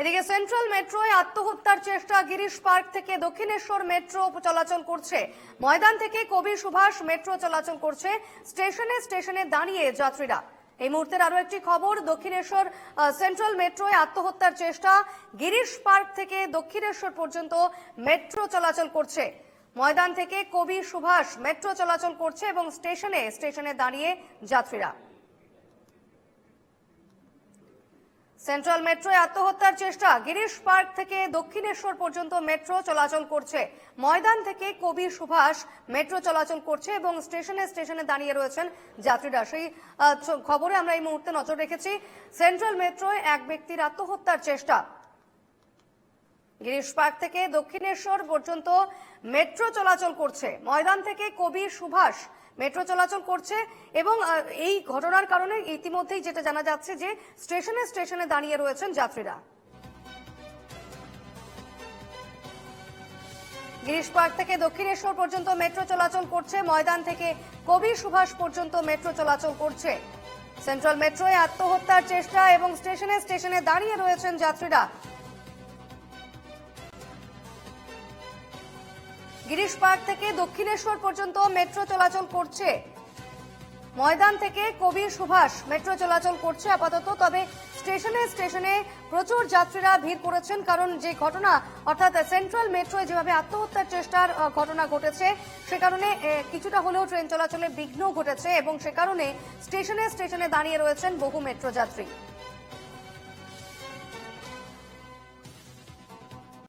এদিকে সেন্ট্রাল মেট্রোয় আত্মহত্যার চেষ্টা গিরিশ পার্ক থেকে দক্ষিণেশ্বর মেট্রো চলাচল করছে। ময়দান থেকে কবি সুভাষ মেট্রো চলাচল করছে। স্টেশনে স্টেশনে দাঁড়িয়ে যাত্রীরা। এই মুহূর্তের আরও একটি খবর, দক্ষিণেশ্বর সেন্ট্রাল মেট্রোয় আত্মহত্যার চেষ্টা গিরিশ পার্ক থেকে দক্ষিণেশ্বর পর্যন্ত মেট্রো চলাচল করছে। ময়দান থেকে কবি সুভাষ মেট্রো চলাচল করছে এবং স্টেশনে স্টেশনে দাঁড়িয়ে যাত্রীরা। সেন্ট্রাল মেট্রোয় আত্মহত্যার চেষ্টা। গিরিশ পার্ক থেকে দক্ষিণেশ্বর পর্যন্ত মেট্রো চলাচল করছে। ময়দান থেকে কবি সুভাষ মেট্রো চলাচল করছে এবং স্টেশনে স্টেশনে দাঁড়িয়ে রয়েছেন যাত্রীরা। সেই খবরে আমরা এই মুহূর্তে নজর রেখেছি, সেন্ট্রাল মেট্রোয় এক ব্যক্তির আত্মহত্যার চেষ্টা। গিরিশ পার্ক থেকে দক্ষিণেশ্বর পর্যন্ত মেট্রো চলাচল করছে। ময়দান থেকে কবি সুভাষ মেট্রো চলাচল করছে এবং এই ঘটনার কারণে ইতিমধ্যেই যেটা জানা যাচ্ছে যে স্টেশনে স্টেশনে দাঁড়িয়ে রয়েছেন যাত্রীরা। গিরিশ পার্ক থেকে দক্ষিণেশ্বর পর্যন্ত মেট্রো চলাচল করছে, ময়দান থেকে কবি সুভাষ পর্যন্ত মেট্রো চলাচল করছে। সেন্ট্রাল মেট্রোয় আত্মহত্যার চেষ্টা এবং স্টেশনে স্টেশনে দাঁড়িয়ে রয়েছেন যাত্রীরা। গিরিশ পার্ক থেকে দক্ষিণেশ্বর পর্যন্ত মেট্রো চলাচল করছে। ময়দান থেকে কবি সুভাষ মেট্রো চলাচল করছে আপাতত, তবে স্টেশনে স্টেশনে প্রচুর যাত্রীরা ভিড় করেছেন কারণ যে ঘটনা, অর্থাৎ সেন্ট্রাল মেট্রো যেভাবে আত্মহত্যার চেষ্টার ঘটনা ঘটেছে, সে কারণে কিছুটা হলেও ট্রেন চলাচলে বিঘ্ন ঘটেছে এবং সে কারণে স্টেশনে স্টেশনে দাঁড়িয়ে রয়েছেন বহু মেট্রো যাত্রী।